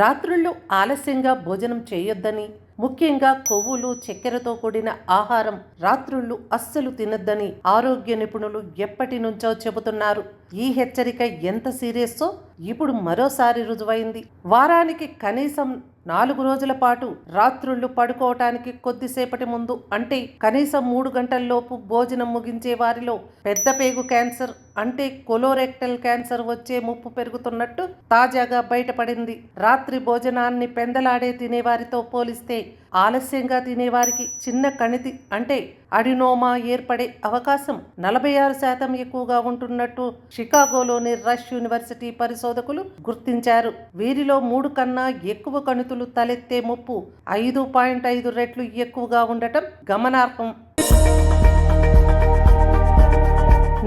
రాత్రుళ్ళు ఆలస్యంగా భోజనం చేయొద్దని ముఖ్యంగా కొవ్వులు చక్కెరతో కూడిన ఆహారం రాత్రుళ్ళు అస్సలు తినద్దని ఆరోగ్య నిపుణులు ఎప్పటి నుంచో చెబుతున్నారు. ఈ హెచ్చరిక ఎంత సీరియస్సో ఇప్పుడు మరోసారి రుజువైంది. వారానికి కనీసం నాలుగు రోజుల పాటు రాత్రుళ్ళు పడుకోవటానికి కొద్దిసేపటి ముందు అంటే కనీసం మూడు గంటల్లోపు భోజనం ముగించే వారిలో పెద్ద పేగు క్యాన్సర్ అంటే కొలోరెక్టల్ క్యాన్సర్ వచ్చే ముప్పు పెరుగుతున్నట్టు తాజాగా బయటపడింది. రాత్రి భోజనాన్ని పెందలాడే తినేవారితో పోలిస్తే ఆలస్యంగా తినేవారికి చిన్న కణితి అంటే అడినోమా ఏర్పడే అవకాశం నలభై ఆరు శాతం ఎక్కువగా ఉంటున్నట్టు షికాగోలోని రష్ యూనివర్సిటీ పరిశోధకులు గుర్తించారు. వీరిలో మూడు కన్నా ఎక్కువ కణితులు తలెత్తే ముప్పు ఐదు పాయింట్ ఐదు రెట్లు ఎక్కువగా ఉండటం గమనార్హం.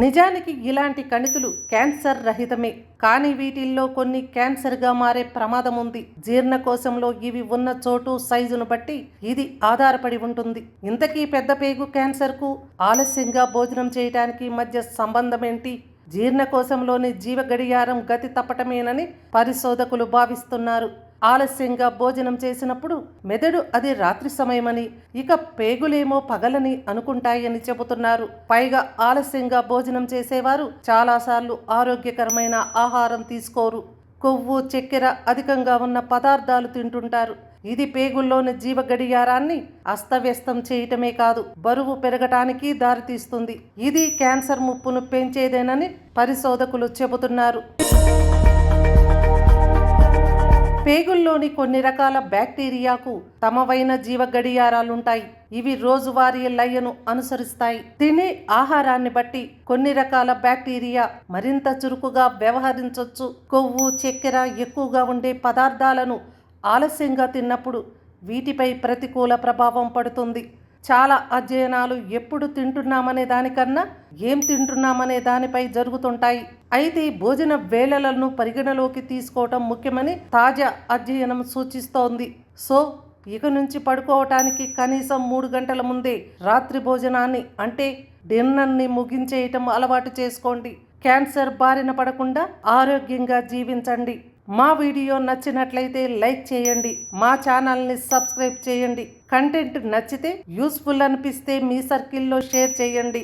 నిజానికి ఇలాంటి కణితులు క్యాన్సర్ రహితమే. కానీ వీటిల్లో కొన్ని క్యాన్సర్గా మారే ప్రమాదం ఉంది. జీర్ణకోశంలో ఇవి ఉన్న చోటు సైజును బట్టి ఇది ఆధారపడి ఉంటుంది. ఇంతకీ పెద్ద పేగు క్యాన్సర్కు ఆలస్యంగా భోజనం చేయటానికి మధ్య సంబంధం ఏంటి జీర్ణకోశంలోని జీవ గడియారం గతి తప్పటమేనని పరిశోధకులు భావిస్తున్నారు. ఆలస్యంగా భోజనం చేసినప్పుడు మెదడు అది రాత్రి సమయమని ఇక పేగులేమో పగలని అనుకుంటాయని చెబుతున్నారు. పైగా ఆలస్యంగా భోజనం చేసేవారు చాలాసార్లు ఆరోగ్యకరమైన ఆహారం తీసుకోరు. కొవ్వు చక్కెర అధికంగా ఉన్న పదార్థాలు తింటుంటారు. ఇది పేగుల్లోని జీవ గడియారాన్ని అస్తవ్యస్తం చేయటమే కాదు బరువు పెరగటానికి దారితీస్తుంది. ఇది క్యాన్సర్ ముప్పును పెంచేదేనని పరిశోధకులు చెబుతున్నారు. పేగుల్లోని కొన్ని రకాల బ్యాక్టీరియాకు తమవైన జీవ గడియారాలుంటాయి ఇవి రోజువారీ లయను అనుసరిస్తాయి. తినే ఆహారాన్ని బట్టి కొన్ని రకాల బ్యాక్టీరియా మరింత చురుకుగా వ్యవహరించవచ్చు కొవ్వు చక్కెర ఎక్కువగా ఉండే పదార్థాలను ఆలస్యంగా తిన్నప్పుడు వీటిపై ప్రతికూల ప్రభావం పడుతుంది. చాలా అధ్యయనాలు ఎప్పుడు తింటున్నామనే దానికన్నా ఏం తింటున్నామనే దానిపై జరుగుతుంటాయి. అయితే భోజన వేళలను పరిగణలోకి తీసుకోవటం ముఖ్యమని తాజా అధ్యయనం సూచిస్తోంది. సో ఇక నుంచి పడుకోవటానికి కనీసం మూడు గంటల ముందే రాత్రి భోజనాన్ని అంటే డిన్నర్ని ముగించేయటం అలవాటు చేసుకోండి. క్యాన్సర్ బారిన పడకుండా ఆరోగ్యంగా జీవించండి. మా వీడియో నచ్చినట్లయితే లైక్ చేయండి మా ఛానల్ని సబ్స్క్రైబ్ చేయండి. కంటెంట్ నచ్చితే యూస్ఫుల్ అనిపిస్తే మీ సర్కిల్లో షేర్ చేయండి.